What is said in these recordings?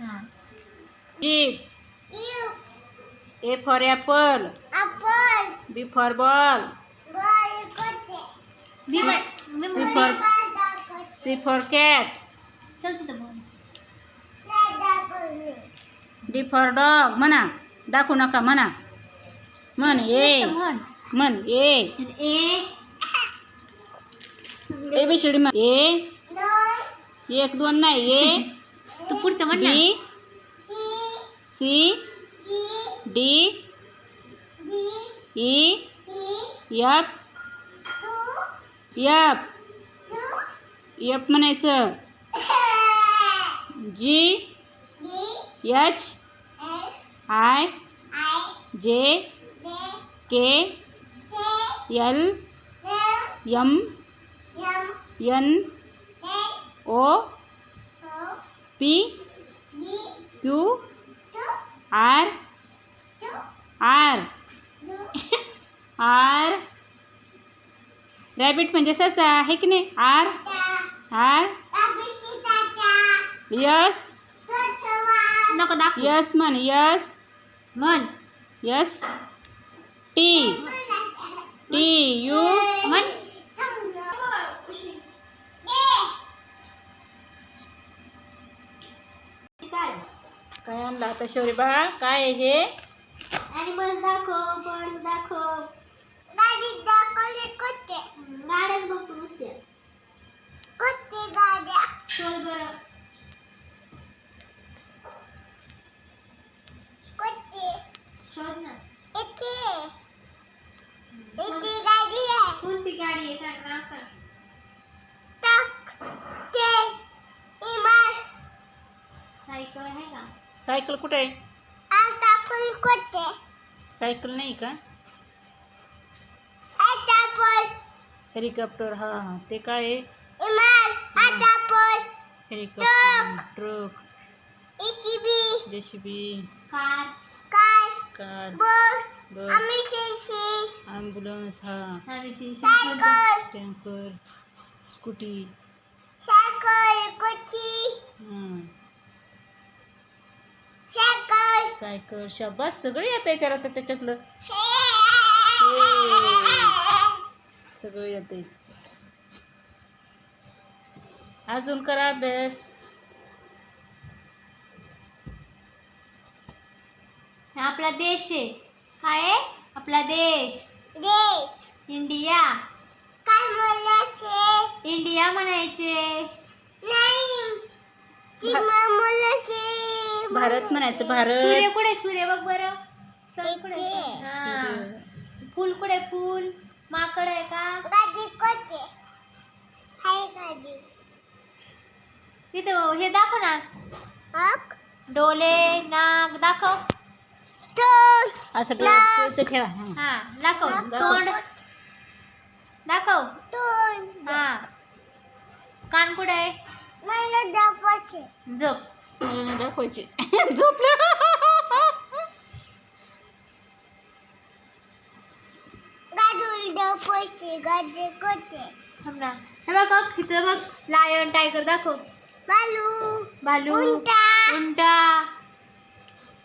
हां jeep A for apple B for ball C- for C for cat चल तिथं बोल. डी फॉर डॉग म्हणा. दाखवू नका म्हणा. म्हण ए म्हण. ए ए ए बी सी डी म्हण ए एक दोन नाही ए तू पुढचं म्हण ना. B C. D. E. F. F. F म्हणायचं. G. H. I. J. K. L. M. N. O. P Q R R. R. Rabbit म्हणजे ससा आहे की नाही? आर. आर. यस नको दाखव. यस म्हण यस म्हण. यस टी टी यू म्हण. काय आणलं आता शौरी बा काय आहे हे? दाखव बर्ड दाखव. गाड्याच बघतो नुसत्या चल बरं. शोध ना. कोणती गाडी आहे? सांग नाव सांग. सायकल कुठे आहे? सायकल नाही का? हेलिकॉप्टर हा हा. ते काय आहे? Helicopter truck. JCB. Car. Car. Bus. Ambulance हा. हा टँकर. स्कूटी. हां सायकल शाबास सगळं येत आहे त्याला तर त्याच्यातलं. सगळं येत अजून करा अभ्यास. हा आपला देश आहे. काय आहे? आपला देश. इंडिया. इंडिया म्हणायचे. भारत म्हणायचं भारत. सूर्य कुठे सूर्य बघ बरं. सन कुठे हा. फुल कुठे फुल. माकड आहे का? तिथं हे दाखव ना. डोले नाक दाखव. असं डोळ्याचं ठेवा हां. हा दाखव. दाखव. तोंड. दाखव. हा. कान कुठे आहे? झोप. नाही दाखवायचे झोपलं. हे बघ इथं बघ. लायन टायगर दाखव. भालू उंटा.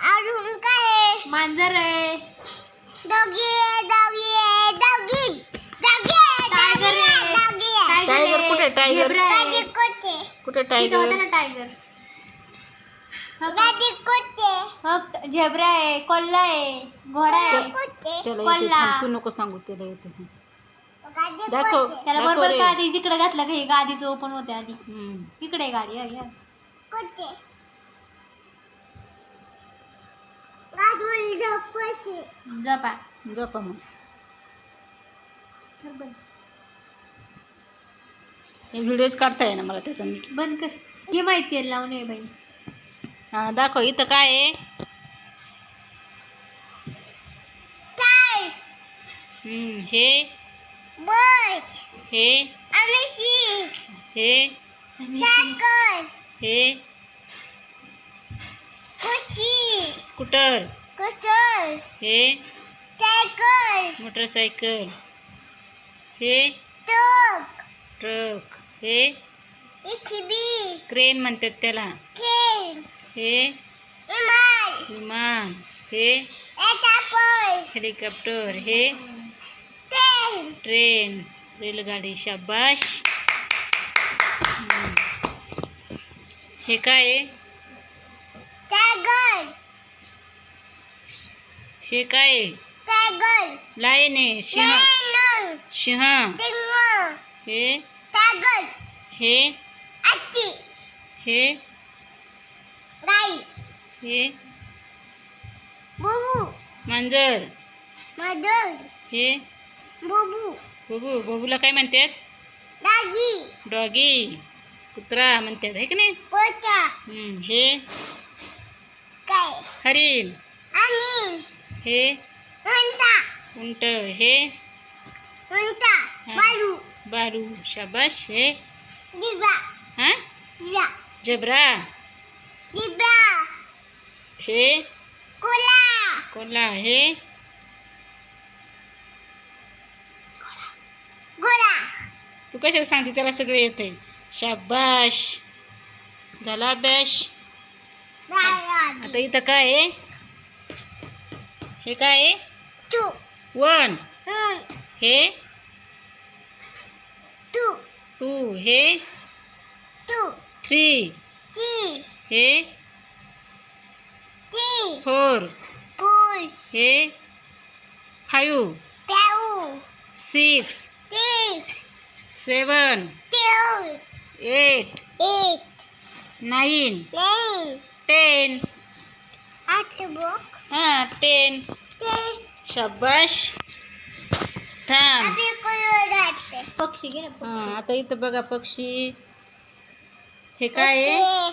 अजून काय मांजर आहे. Doggy doggy doggy doggy tiger आहे टायगर कुठे? टायगर? झेब्रा आहे. गाडी कोते कुठे टायगर टायगर हो झेब्रा आहे कोल्हा आहे घोडा आहे. कोते त्याला येते कोल्हा. थांब, तू नको सांगू त्याला येते हं. गाडी दाखव त्याला दाखव बरोबर रे. तिकडे घातलं का हे गादीचं ओपन होते आधी. हम्म. इकडे आहे गाडी हं, हं. जपा झोपा. मग. हे व्हिडिओज काढता ना मला त्याचा नीट. बंद कर. हे माहिती आहे लावून ये बाई. हा दाखव इथं काय आहे? हम्म, हे? बस. हे? आमिशी हे? सायकल हे? कुशी स्कूटर. कुशल हे? Cycle motorcycle. हे? ट्रक ट्रक हे? इसीबी क्रेन म्हणतात त्याला. खेळ हे इमान विमान. हे हेलिकॉप्टर. हे ट्रेन. रेलगाडी शाबाश. हे काय? हे काय? लायन आहे. सिंह. सिंह. हे हे हे हे बुबू. मांजर. मदर हे बुबू. बबू बबूला काय म्हणतात? दागी डॉगी. कुत्रा म्हणतात आहे की नाही. हे काय? हरिण. आणि हे उंटा. उंट हे उंटा. बालू बालू शाबाश हे दिबा हा? जबरा. दिबा हे कोला. कोल्हा हे तू कशाला सांगते? त्याला सगळे येते शाबाश. झाला अभ्यास. आता इथं काय आहे? हे काय आहे? Two one. हे? Two two. हे? थ्री. हे? फोर. पूल हे. फाईव्ह प्याऊ सिक्स. ती सेवन. एट. एक नाईन. टेन. आठ बुक. हां टेन. ते शाबाश. थांब. आपले पक्षी घे हां आता इथं बघा पक्षी. हे काय आहे?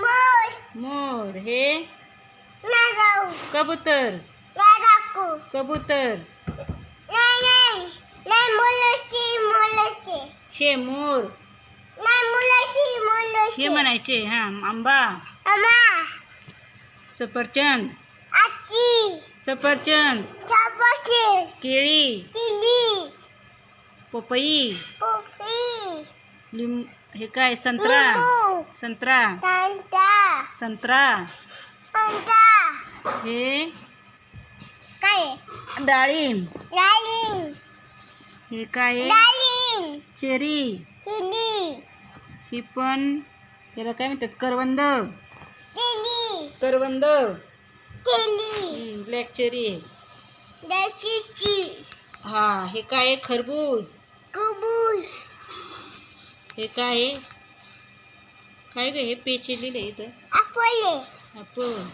मोर. मोर. हे. नागाऊ कबूतर. नागाकू कबूतर. नाही नाही. नाही मुलशी मुलशी. शे मोर. नाही मुलशी हे मुलशी म्हणायचे हां आंबा. सफरचंद. आजी सफरचंद. केळी. तिली पपई. पोपी लिंब हे काय संत्रा. लिंबू. संत्रा. कांदा. संत्रा. कांदा. हे काय डाळिंब. डाळिंब. हे काय आहे? डाळिंब. चेरी. तिली ही पण याला काय म्हणतात? करवंद. तिली करवंद. तिली ब्लॅक चेरी दशीची. हा हे काय आहे? खरबूज. कुबूस हे काय आहे? काय ग हे पेचे लिहिले इथं. अपोले आपण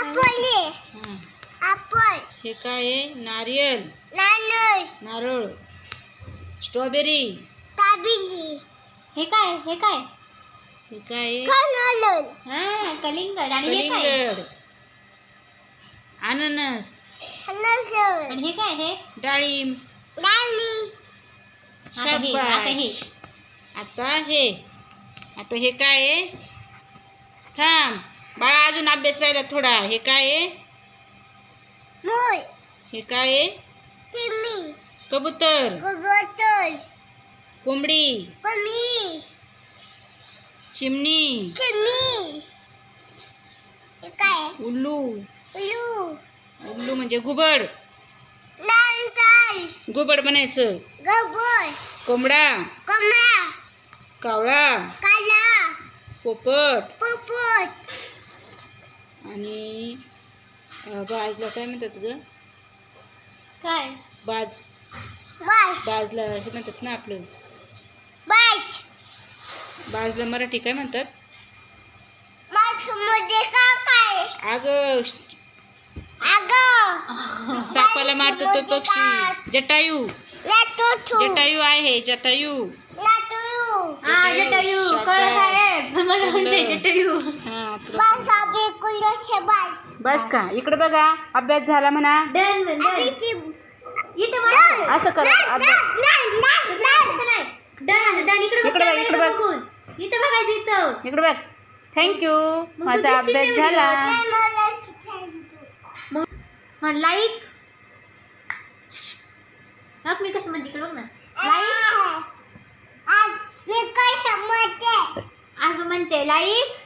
हाँ अपोल हे काय आहे नारियल. नारळ. स्ट्रॉबेरी. काबिली. हे काय हे काय? हे काय हा? कलिंगड. आणि हे काय? कलिंगड. अननस. आणि हे काय हे? डाळिंब. डाळी आता हे आता हे. शाबाश आता हे. आता हे काय आहे थांब. बाळा अजून अभ्यास राहिला थोडा. हे काय आहे? हे काय आहे? कबूतर. गोबोतल कोंबडी. कमी चिमणी. तिमी हे काय उल्लू. उल्लू. म्हणजे घुबड. लांटाल घुबड बनायचं गबोल कोंबडा. कमा कावळा. काला. पोपट. पोपट. आणि बाजला काय म्हणतात ग? काय? बाज बाजला हे म्हणतात ना आपलं. बाज बाजला मराठी काय म्हणतात? काय? अगं अगं. सापाला मारतो तो पक्षी. जटायू. जटायू आहे जटायू. हा जटायू. कळ साहेब. मला म्हणते जटायू. हा. बास का? इकडे बघा अभ्यास झाला म्हणा. डन इथे असं कर अभ्यास नाही डन डन. इकडे इकडे बघ, इकडे बघ. बघून. इथं बघायचं इथं. इकडे बघ. थँक्यू माझा अभ्यास झाला. मग हा लाईक बघ मी कसं म्हणते इकडे बघ ना. लाईक आज मी काय समजते असं म्हणते लाईक